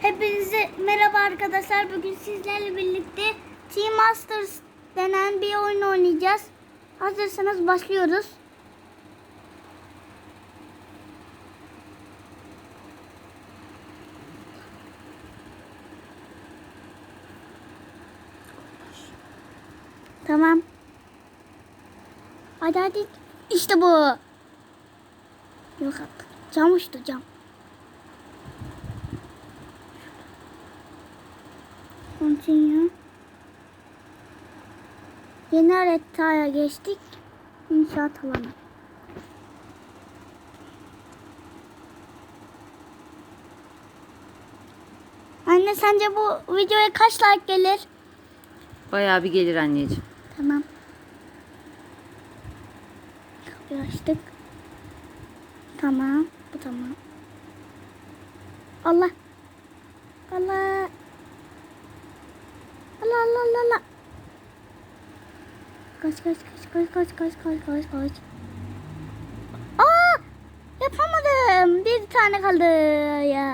Hepinize merhaba arkadaşlar. Bugün sizlerle birlikte Team Masters denen bir oyun oynayacağız. Hazırsanız başlıyoruz. Tamam. Hadi hadi. İşte bu. Yok artık. Cam uçtu cam. Continue. Yeni haritaya geçtik. İnşaat alanı. Anne sence bu videoya kaç like gelir? Bayağı bir gelir anneciğim. Tamam. Kapıyı açtık. Tamam. Bu tamam. Allah. Allah. Allah Allah. Kaç kaç kaç kaç kaç kaç kaç kaç kaç. Aa! Yapamadım. Bir tane kaldı ya.